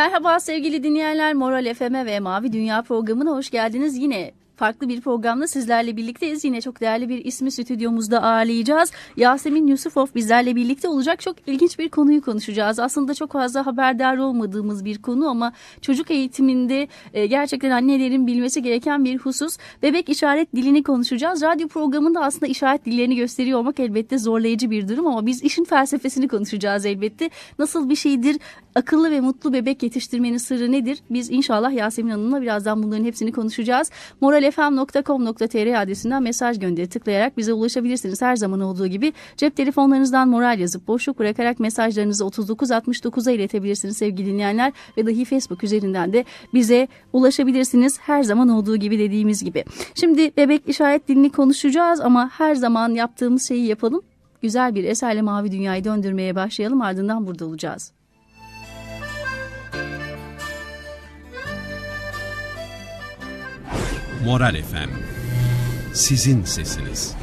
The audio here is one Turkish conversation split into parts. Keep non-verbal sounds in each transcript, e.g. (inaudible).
Merhaba sevgili dinleyenler Moral FM'e ve Mavi Dünya programına hoş geldiniz. Yine farklı bir programda sizlerle birlikteyiz. Yine çok değerli bir ismi stüdyomuzda ağırlayacağız. Yasemin Yusufov bizlerle birlikte olacak. Çok ilginç bir konuyu konuşacağız. Aslında çok fazla haberdar olmadığımız bir konu ama çocuk eğitiminde e, gerçekten annelerin bilmesi gereken bir husus. Bebek işaret dilini konuşacağız. Radyo programında aslında işaret dillerini gösteriyor olmak elbette zorlayıcı bir durum ama biz işin felsefesini konuşacağız elbette. Nasıl bir şeydir? Akıllı ve mutlu bebek yetiştirmenin sırrı nedir? Biz inşallah Yasemin Hanım'la birazdan bunların hepsini konuşacağız. moralfm.com.tr adresinden mesaj gönderi tıklayarak bize ulaşabilirsiniz. Her zaman olduğu gibi cep telefonlarınızdan moral yazıp boşluk bırakarak mesajlarınızı 3969'a iletebilirsiniz sevgili dinleyenler. Ve dahi Facebook üzerinden de bize ulaşabilirsiniz. Her zaman olduğu gibi dediğimiz gibi. Şimdi bebek işaret dilini konuşacağız ama her zaman yaptığımız şeyi yapalım. Güzel bir eserle mavi dünyayı döndürmeye başlayalım ardından burada olacağız. Moral FM. Sizin sesiniz.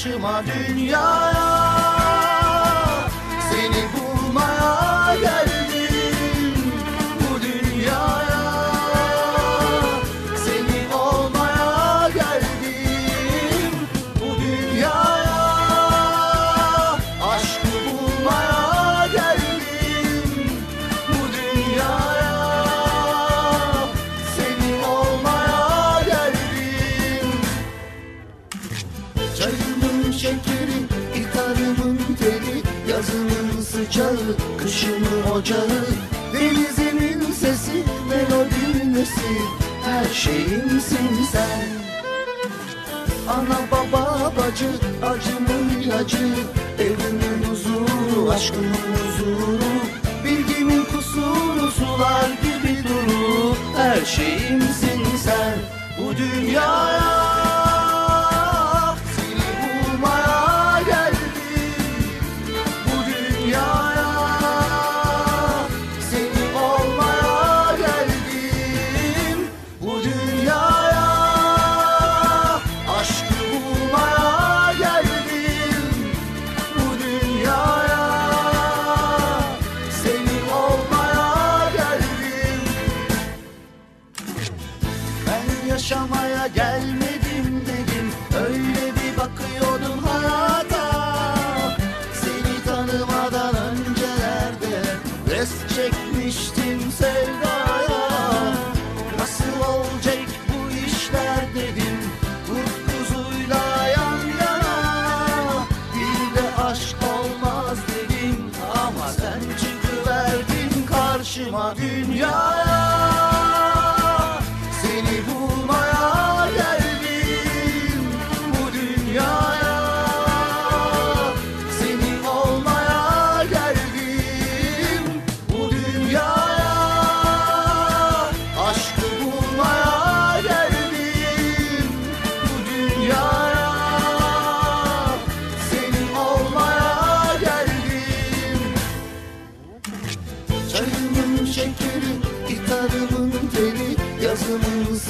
是马军呀。Kışımın ocağı Denizimin sesi, melodinin nesi? Her şeyimsin sen. Ana baba bacı, acımın ilacı. Evimin huzuru, aşkımın huzuru. Bilgimin kusuru, sular gibi duru. Her şeyimsin sen. Bu dünyaya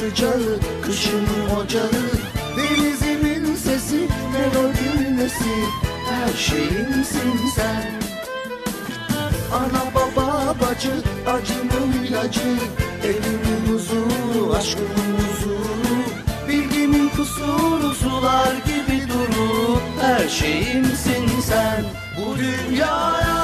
sıcağı, kışımın ocağı Denizimin sesi, melodimin nesi? Her şeyimsin sen. Ana baba bacı, acımın ilacı. Evimin huzuru, aşkımın huzuru. Bilgimin kusuru, sular gibi duru. Her şeyimsin sen. Bu dünyaya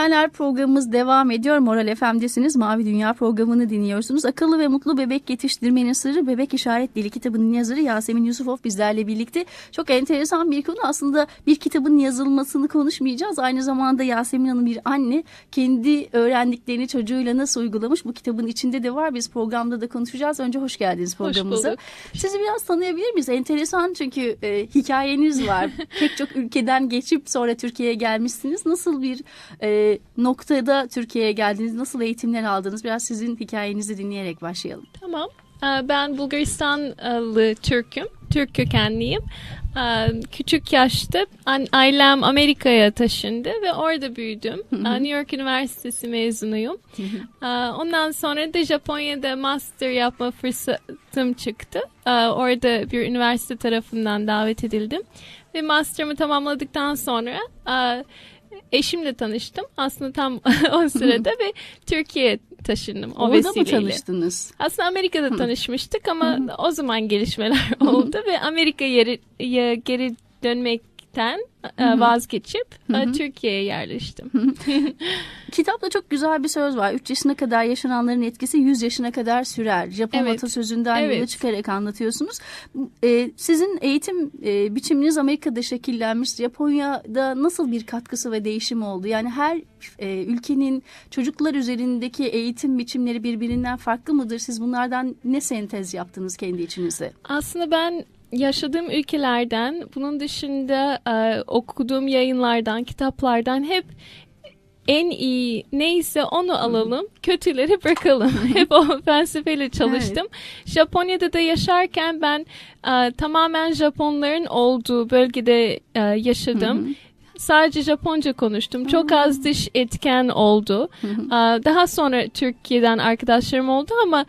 dinleyenler programımız devam ediyor. Moral FM'desiniz. Mavi Dünya programını dinliyorsunuz. Akıllı ve mutlu bebek yetiştirmenin sırrı Bebek İşaret Dili kitabının yazarı Yasemin Yusufov bizlerle birlikte. Çok enteresan bir konu. Aslında bir kitabın yazılmasını konuşmayacağız. Aynı zamanda Yasemin Hanım bir anne. Kendi öğrendiklerini çocuğuyla nasıl uygulamış bu kitabın içinde de var. Biz programda da konuşacağız. Önce hoş geldiniz programımıza. bulduk. Sizi biraz tanıyabilir miyiz? Enteresan çünkü e, hikayeniz var. (laughs) Pek çok ülkeden geçip sonra Türkiye'ye gelmişsiniz. Nasıl bir e, noktada Türkiye'ye geldiniz? Nasıl eğitimler aldınız? Biraz sizin hikayenizi dinleyerek başlayalım. Tamam. Ee, Ben Bulgaristanlı Türk'üm. Türk kökenliyim. Ee, Küçük yaşta ailem Amerika'ya taşındı ve orada büyüdüm. Ee, New York Üniversitesi mezunuyum. Ee, Ondan sonra da Japonya'da master yapma fırsatım çıktı. Ee, Orada bir üniversite tarafından davet edildim. Ve master'ımı tamamladıktan sonra e, eşimle tanıştım. Aslında tam (laughs) o sırada ve Türkiye'ye taşındım o Orada mı vesileyle. tanıştınız? Aslında Amerika'da tanışmıştık ama o zaman gelişmeler (laughs) oldu ve Amerika yeri, ya- dönmekten e, vazgeçip e, Türkiye'ye yerleştim. Kitapta çok güzel bir söz var. 3 yaşına kadar yaşananların etkisi 100 yaşına kadar sürer. Japon Evet. atasözünden yola Evet. çıkarak anlatıyorsunuz. Ee, sizin eğitim e, biçiminiz Amerika'da şekillenmiş. Japonya'da nasıl bir katkısı ve değişimi oldu? Yani her e, ülkenin çocuklar üzerindeki eğitim biçimleri birbirinden farklı mıdır? Siz bunlardan ne sentez yaptınız kendi içinizde? Aslında ben yaşadığım ülkelerden bunun dışında e, okuduğum yayınlardan, kitaplardan hep en iyi neyse onu alalım, kötüleri bırakalım. (laughs) Hep o felsefeyle çalıştım. Japonya'da da yaşarken ben e, tamamen Japonların olduğu bölgede e, yaşadım. Sadece Japonca konuştum. Çok az dış etken oldu. E, Daha sonra Türkiye'den arkadaşlarım oldu ama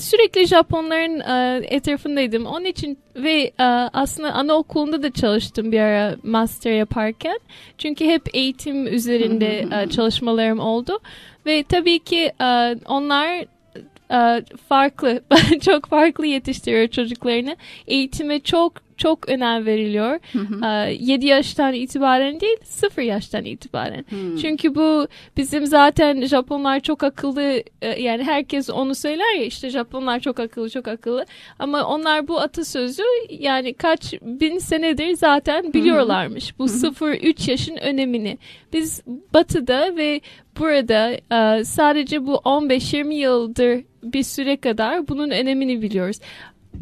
sürekli Japonların e, etrafındaydım. Onun için ve e, aslında anaokulunda da çalıştım bir ara master yaparken. Çünkü hep eğitim üzerinde e, çalışmalarım oldu. Ve tabii ki onlar farklı, (laughs) çok farklı yetiştiriyor çocuklarını. Eğitime çok çok önem veriliyor. E, 7 yaştan itibaren değil, 0 yaştan itibaren. Çünkü bu bizim zaten Japonlar çok akıllı e, yani herkes onu söyler ya işte Japonlar çok akıllı çok akıllı ama onlar bu atasözü yani kaç bin senedir zaten biliyorlarmış bu 0-3 yaşın önemini. Biz batıda ve burada e, sadece bu 15-20 yıldır bir süre kadar bunun önemini biliyoruz.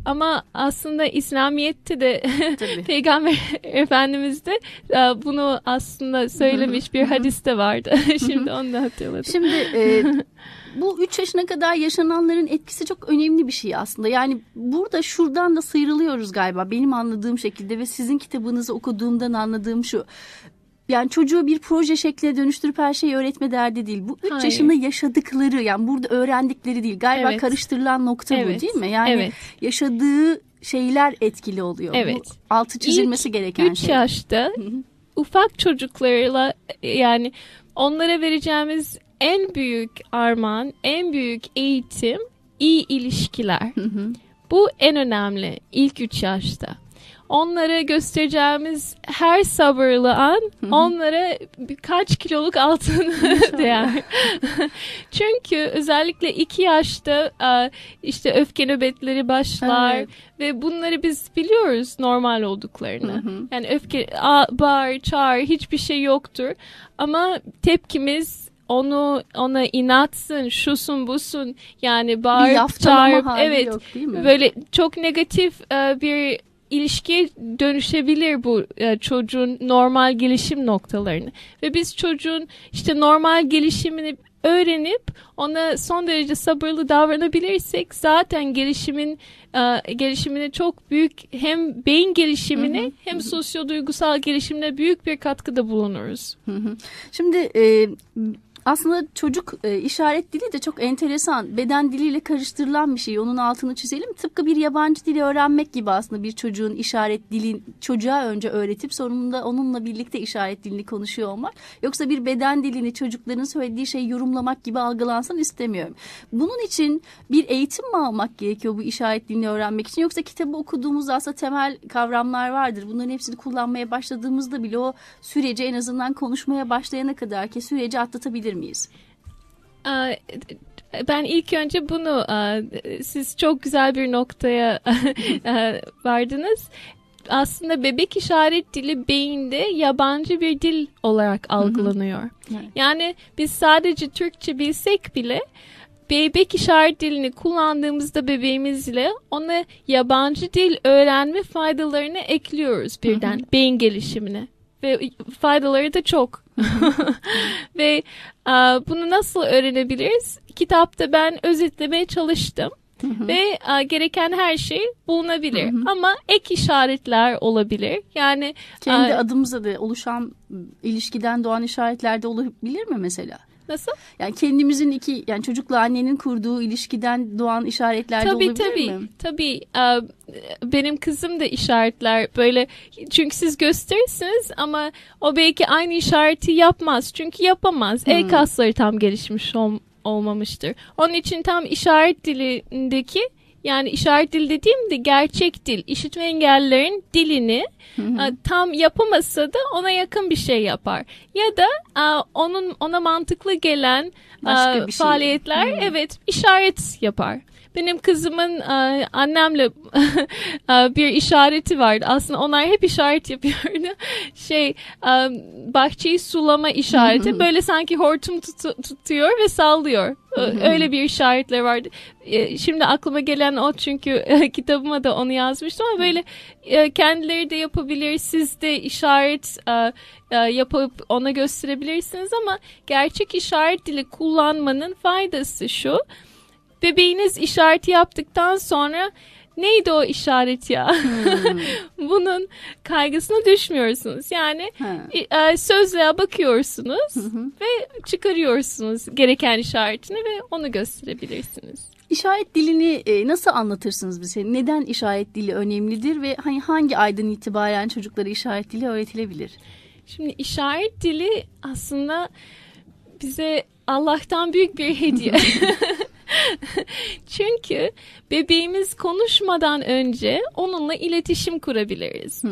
Ama aslında İslamiyet'te de. (laughs) Peygamber (laughs) Efendimiz de e, bunu aslında söylemiş bir hadiste vardı. Şimdi onu da hatırladım. Şimdi e, (laughs) bu 3 yaşına kadar yaşananların etkisi çok önemli bir şey aslında. Yani burada şuradan da sıyrılıyoruz galiba benim anladığım şekilde ve sizin kitabınızı okuduğumdan anladığım şu. Yani çocuğu bir proje şekline dönüştürüp her şeyi öğretme derdi değil. Bu 3 Hayır. yaşında yaşadıkları yani burada öğrendikleri değil. Galiba Evet. karıştırılan nokta bu Evet. değil mi? Yani Evet. yaşadığı şeyler etkili oluyor. Evet. Bu altı çizilmesi gereken 3 şey. yaşta ufak çocuklarla yani onlara vereceğimiz en büyük armağan, en büyük eğitim iyi ilişkiler. Bu en önemli ilk 3 yaşta. Onlara göstereceğimiz her sabırlı an onlara birkaç kiloluk altın (laughs) değer. (laughs) Çünkü özellikle iki yaşta e, işte öfke nöbetleri başlar Evet. ve bunları biz biliyoruz normal olduklarını. Yani öfke, bağır, çağır hiçbir şey yoktur. Ama tepkimiz onu ona inatsın, şusun busun yani Bir bağır, yaftalama çağır, hali evet yok böyle çok negatif e, bir ilişkiye dönüşebilir bu e, çocuğun normal gelişim noktalarını ve biz çocuğun işte normal gelişimini öğrenip ona son derece sabırlı davranabilirsek zaten gelişimin e, gelişimine çok büyük hem beyin gelişimine hem sosyo duygusal gelişimine büyük bir katkıda bulunuruz. Hı hı. Şimdi e, Aslında çocuk e, işaret dili de çok enteresan. Beden diliyle karıştırılan bir şey. Onun altını çizelim. Tıpkı bir yabancı dili öğrenmek gibi aslında bir çocuğun işaret dilini çocuğa önce öğretip sonunda onunla birlikte işaret dilini konuşuyor olmak. Yoksa bir beden dilini çocukların söylediği şeyi yorumlamak gibi algılansın istemiyorum. Bunun için bir eğitim mi almak gerekiyor bu işaret dilini öğrenmek için? Yoksa kitabı okuduğumuzda aslında temel kavramlar vardır. Bunların hepsini kullanmaya başladığımızda bile o süreci en azından konuşmaya başlayana kadar ki süreci atlatabilir miyiz? Aa, Ben ilk önce bunu siz çok güzel bir noktaya (laughs) vardınız. Aslında bebek işaret dili beyinde yabancı bir dil olarak algılanıyor. Evet. Yani biz sadece Türkçe bilsek bile bebek işaret dilini kullandığımızda bebeğimizle ona yabancı dil öğrenme faydalarını ekliyoruz birden beyin gelişimine. Ve faydaları da çok. (laughs) (laughs) Ve aa, bunu nasıl öğrenebiliriz? Kitapta ben özetlemeye çalıştım. Ve aa, gereken her şey bulunabilir. Ama ek işaretler olabilir. Yani Kendi aa, adımıza da oluşan ilişkiden doğan işaretler de olabilir mi mesela? Nasıl? Yani kendimizin iki yani çocukla annenin kurduğu ilişkiden doğan işaretler de Tabii olabilir tabii. mi? Tabii. Aa, Benim kızım da işaretler böyle çünkü siz gösterirsiniz ama o belki aynı işareti yapmaz. Çünkü yapamaz. El kasları tam gelişmiş ol- olmamıştır. Onun için tam işaret dilindeki yani işaret dil dediğimde gerçek dil, işitme engellilerin dilini tam yapamasa da ona yakın bir şey yapar. Ya da onun ona mantıklı gelen Başka şey. faaliyetler evet işaret yapar. Benim kızımın a, annemle a, (laughs) bir işareti vardı. Aslında onlar hep işaret yapıyordu. (laughs) Şey a, bahçeyi sulama işareti. Böyle sanki hortum tutu- tutuyor ve sallıyor. Öyle bir işaretler vardı. E, Şimdi aklıma gelen o çünkü e, (laughs) kitabıma da onu yazmıştım ama böyle e, kendileri de yapabilir. Siz de işaret e, e, yapıp ona gösterebilirsiniz ama gerçek işaret dili kullanmanın faydası şu. Bebeğiniz işareti yaptıktan sonra neydi o işaret ya? (laughs) Bunun kaygısına düşmüyorsunuz. Yani Ha. e, sözlüğe bakıyorsunuz ve çıkarıyorsunuz gereken işaretini ve onu gösterebilirsiniz. İşaret dilini e, nasıl anlatırsınız bize? Neden işaret dili önemlidir ve hani hangi aydan itibaren çocuklara işaret dili öğretilebilir? Şimdi işaret dili aslında bize Allah'tan büyük bir hediye. (laughs) (laughs) Çünkü bebeğimiz konuşmadan önce onunla iletişim kurabiliriz.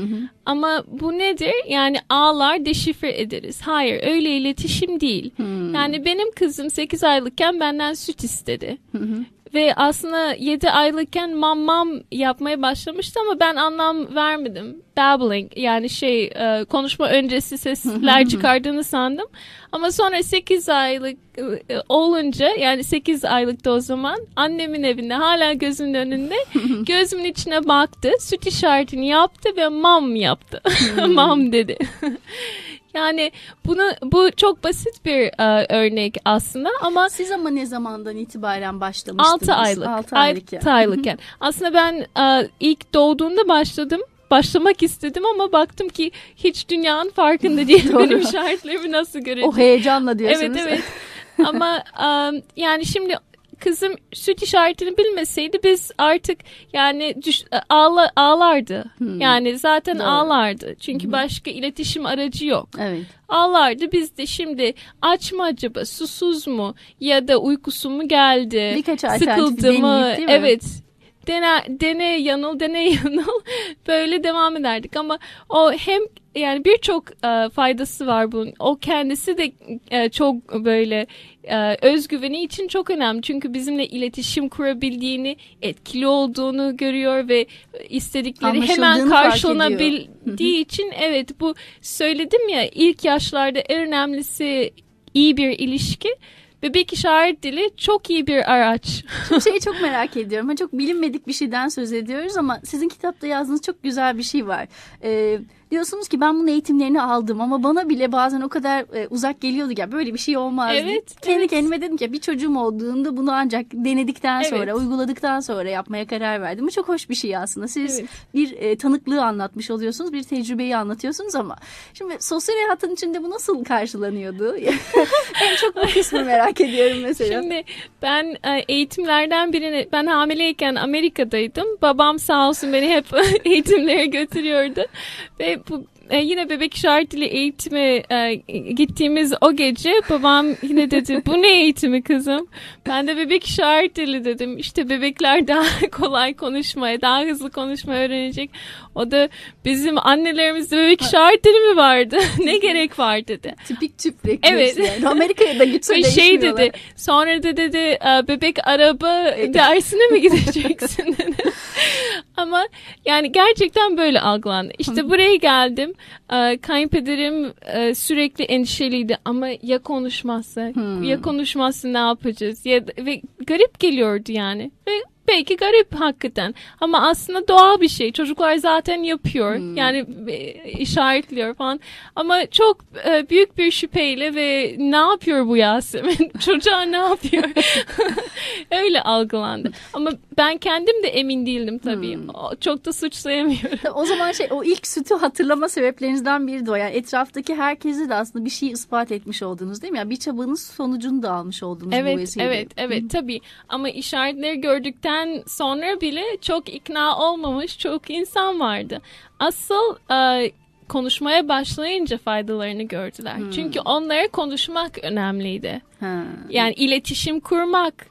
Ama bu nedir? Yani ağlar deşifre ederiz. Hayır öyle iletişim değil. Yani benim kızım 8 aylıkken benden süt istedi. Ve aslında 7 aylıkken mam mam yapmaya başlamıştı ama ben anlam vermedim. Babbling yani şey e, konuşma öncesi sesler (laughs) çıkardığını sandım. Ama sonra 8 aylık e, olunca yani 8 aylıkta o zaman annemin evinde hala gözümün önünde (laughs) gözümün içine baktı. Süt işaretini yaptı ve mam yaptı. (laughs) mam dedi. Yani bunu bu çok basit bir e, örnek aslında ama Siz ama ne zamandan itibaren başlamıştınız? 6 aylık. 6 aylık. 6 aylıkken. Aslında ben e, ilk doğduğunda başladım. Başlamak istedim ama baktım ki hiç dünyanın farkında (laughs) değil. Benim işaretlerimi nasıl görecek? O heyecanla diyorsunuz. Evet evet. (laughs) ama e, yani şimdi kızım süt işaretini bilmeseydi biz artık yani düş, ağla, ağlardı. Yani zaten Doğru. ağlardı. Çünkü başka iletişim aracı yok Evet. ağlardı. Biz de şimdi aç mı acaba, susuz mu ya da uykusu mu geldi, Birkaç sıkıldı mı? deneyip? Evet. Dene, dene yanıl, dene (laughs) yanıl böyle devam ederdik ama o hem yani birçok e, faydası var bunun. O kendisi de e, çok böyle e, özgüveni için çok önemli. Çünkü bizimle iletişim kurabildiğini, etkili olduğunu görüyor ve istedikleri hemen karşılanabildiği için evet bu söyledim ya ilk yaşlarda en önemlisi iyi bir ilişki. Bebek işaret dili çok iyi bir araç. Şimdi şeyi çok merak ediyorum. Ha, çok bilinmedik bir şeyden söz ediyoruz ama sizin kitapta yazdığınız çok güzel bir şey var. Ee, diyorsunuz ki ben bunun eğitimlerini aldım ama bana bile bazen o kadar e, uzak geliyordu ya böyle bir şey olmaz. diye. Evet, Kendi evet. kendime dedim ki bir çocuğum olduğunda bunu ancak denedikten Evet. sonra, uyguladıktan sonra yapmaya karar verdim. Bu çok hoş bir şey aslında. Siz Evet. bir e, tanıklığı anlatmış oluyorsunuz, bir tecrübeyi anlatıyorsunuz ama şimdi sosyal hayatın içinde bu nasıl karşılanıyordu? (laughs) en çok bu kısmı merak ediyorum mesela. Şimdi ben e, eğitimlerden birini ben hamileyken Amerika'daydım. Babam sağ olsun beni hep (laughs) eğitimlere götürüyordu. Ve 不 e, yine bebek işaretiyle eğitime e, gittiğimiz o gece babam yine dedi bu ne eğitimi kızım? Ben de bebek işaretiyle dedim. İşte bebekler daha (laughs) kolay konuşmaya, daha hızlı konuşmayı öğrenecek. O da bizim annelerimizde bebek işaretleri mi vardı? (laughs) ne gerek var dedi. Tipik tüp refleksi Evet. yani. Amerika'ya da gitse Ve (laughs) şey dedi sonra da dedi "E, bebek araba dersine mi gideceksin dedi. Ama yani gerçekten böyle algılandı. İşte buraya geldim. E, Kayınpederim e, sürekli endişeliydi ama ya konuşmazsa ya konuşmazsa ne yapacağız? Ya ve garip geliyordu yani. Ve belki garip hakikaten ama aslında doğal bir şey. Çocuklar zaten yapıyor. Yani e, işaretliyor falan. Ama çok e, büyük bir şüpheyle ve ne yapıyor bu Yasemin? (laughs) Çocuğa ne yapıyor? (laughs) Öyle algılandı. Ama ben kendim de emin değildim tabii. O- Çok da suçlayamıyorum. (laughs) O zaman şey o ilk sütü hatırlama sebeplerinizden biri de o. Yani etraftaki herkese de aslında bir şey ispat etmiş oldunuz değil mi? Yani bir çabanız sonucunu da almış oldunuz bu Evet, vesileyle. evet, evet tabii. Ama işaretleri gördükten sonra bile çok ikna olmamış çok insan vardı. Asıl e, konuşmaya başlayınca faydalarını gördüler. Çünkü onlara konuşmak önemliydi. Ha. Yani iletişim kurmak,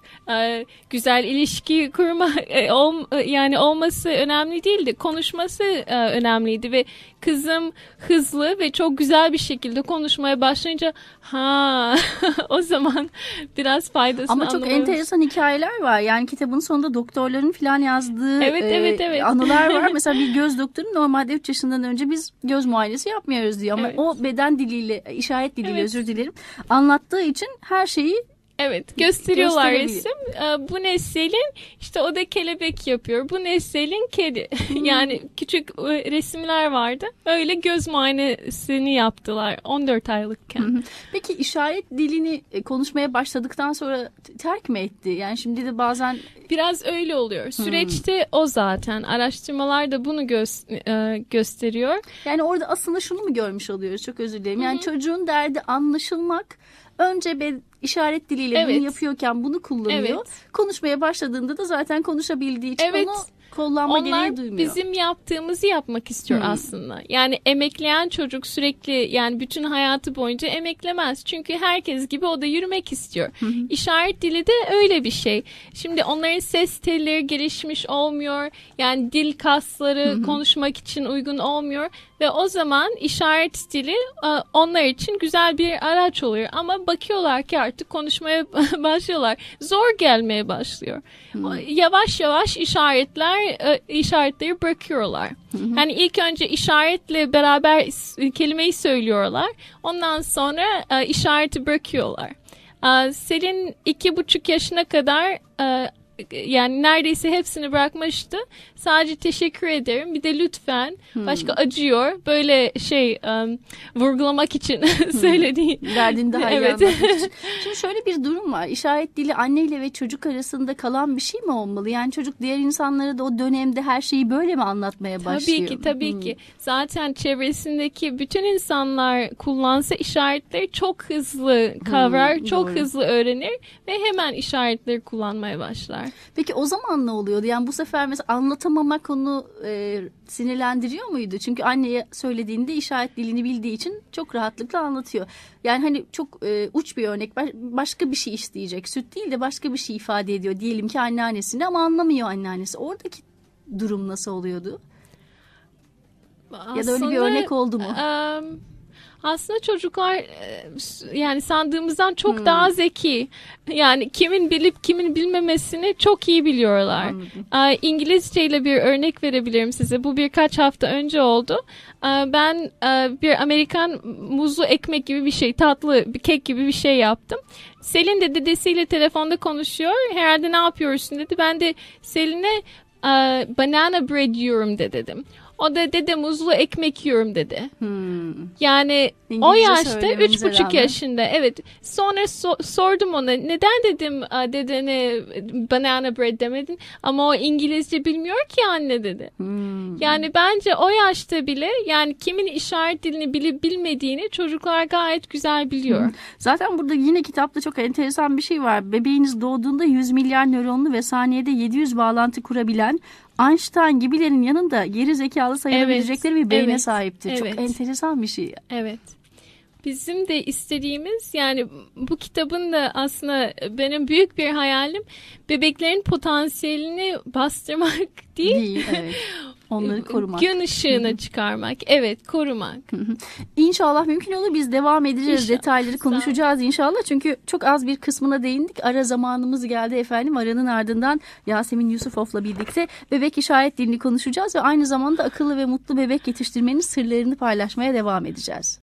güzel ilişki kurmak e, e, yani olması önemli değildi. Konuşması e, önemliydi ve kızım hızlı ve çok güzel bir şekilde konuşmaya başlayınca ha (laughs) o zaman biraz faydasını Ama çok anlamaya enteresan hikayeler var. Yani kitabın sonunda doktorların falan yazdığı Evet, evet, evet. anılar var. (laughs) Mesela bir göz doktoru normalde 3 yaşından önce biz göz muayenesi yapmıyoruz diyor. Ama Evet. o beden diliyle, işaret diliyle Evet. özür dilerim anlattığı için her şeyi Evet gösteriyorlar resim. Ee, Bu Nesel'in işte o da kelebek yapıyor. Bu Nesel'in kedi. (laughs) yani küçük e, resimler vardı. Öyle göz muayenesini yaptılar 14 aylıkken. Peki işaret dilini e, konuşmaya başladıktan sonra terk mi etti? Yani şimdi de bazen Biraz öyle oluyor. Süreçte o zaten. Araştırmalar da bunu gö- e, gösteriyor. yani orada aslında şunu mu görmüş oluyoruz? Çok özür dilerim. Yani çocuğun derdi anlaşılmak. Önce be, işaret diliyle Evet. bunu yapıyorken bunu kullanıyor. Evet. Konuşmaya başladığında da zaten konuşabildiği için Evet. onu kullanma gereği Onlar duymuyor. bizim yaptığımızı yapmak istiyor Hmm. aslında. Yani emekleyen çocuk sürekli yani bütün hayatı boyunca emeklemez. Çünkü herkes gibi o da yürümek istiyor. İşaret dili de öyle bir şey. Şimdi onların ses telleri gelişmiş olmuyor. Yani dil kasları konuşmak için uygun olmuyor. Ve o zaman işaret dili e, onlar için güzel bir araç oluyor. Ama bakıyorlar ki artık konuşmaya (laughs) başlıyorlar. Zor gelmeye başlıyor. Yavaş yavaş işaretler e, işaretleri bırakıyorlar. Yani ilk önce işaretle beraber kelimeyi söylüyorlar. Ondan sonra e, işareti bırakıyorlar. E, Selin iki buçuk yaşına kadar yani neredeyse hepsini bırakmıştı. Sadece teşekkür ederim. Bir de lütfen. Başka acıyor. Böyle şey um, vurgulamak için (laughs) söylediği. Derdini daha iyi Evet. için. (laughs) Şimdi şöyle bir durum var. İşaret dili anneyle ve çocuk arasında kalan bir şey mi olmalı? Yani çocuk diğer insanlara da o dönemde her şeyi böyle mi anlatmaya başlıyor? Tabii ki tabii Hmm. ki. Zaten çevresindeki bütün insanlar kullansa işaretleri çok hızlı kavrar, Hmm, çok doğru. hızlı öğrenir ve hemen işaretleri kullanmaya başlar. Peki o zaman ne oluyordu? Yani bu sefer mesela anlatamamak onu e, sinirlendiriyor muydu? Çünkü anneye söylediğinde işaret dilini bildiği için çok rahatlıkla anlatıyor. Yani hani çok e, uç bir örnek. Baş- Başka bir şey isteyecek. Süt değil de başka bir şey ifade ediyor. Diyelim ki anneannesini ama anlamıyor anneannesi. Oradaki durum nasıl oluyordu? Ya da öyle bir Aslında, örnek oldu mu? em, aslında çocuklar e, yani sandığımızdan çok Hmm. daha zeki. Yani kimin bilip kimin bilmemesini çok iyi biliyorlar. Anladım. Ee, İngilizce ile bir örnek verebilirim size. Bu birkaç hafta önce oldu. Ee, Ben e, bir Amerikan muzlu ekmek gibi bir şey, tatlı bir kek gibi bir şey yaptım. Selin de dedesiyle telefonda konuşuyor. Herhalde ne yapıyorsun dedi. Ben de Selin'e e, banana bread yiyorum de dedim. O da dede muzlu ekmek yiyorum dedi. Hmm. Yani İngilizce o yaşta üç buçuk rağmen. yaşında evet. Sonra so- sordum ona neden dedim "Aa, dedene banana bread demedin ama o İngilizce bilmiyor ki anne dedi. Hmm. Yani bence o yaşta bile yani kimin işaret dilini bilip bilmediğini çocuklar gayet güzel biliyor. Zaten burada yine kitapta çok enteresan bir şey var. Bebeğiniz doğduğunda 100 milyar nöronlu ve saniyede 700 bağlantı kurabilen Einstein gibilerin yanında geri zekalı sayılabilecekleri bir beyne evet, sahiptir. Çok evet. enteresan bir şey. Evet. Bizim de istediğimiz yani bu kitabın da aslında benim büyük bir hayalim bebeklerin potansiyelini bastırmak (laughs) değil, Değil, evet. Onları korumak. gün ışığına çıkarmak. Evet, korumak. İnşallah mümkün olur biz devam edeceğiz. İnşallah. Detayları konuşacağız inşallah. Çünkü çok az bir kısmına değindik. Ara zamanımız geldi efendim. Aranın ardından Yasemin Yusufov'la birlikte bebek işaret dilini konuşacağız ve aynı zamanda akıllı ve mutlu bebek yetiştirmenin sırlarını paylaşmaya devam edeceğiz.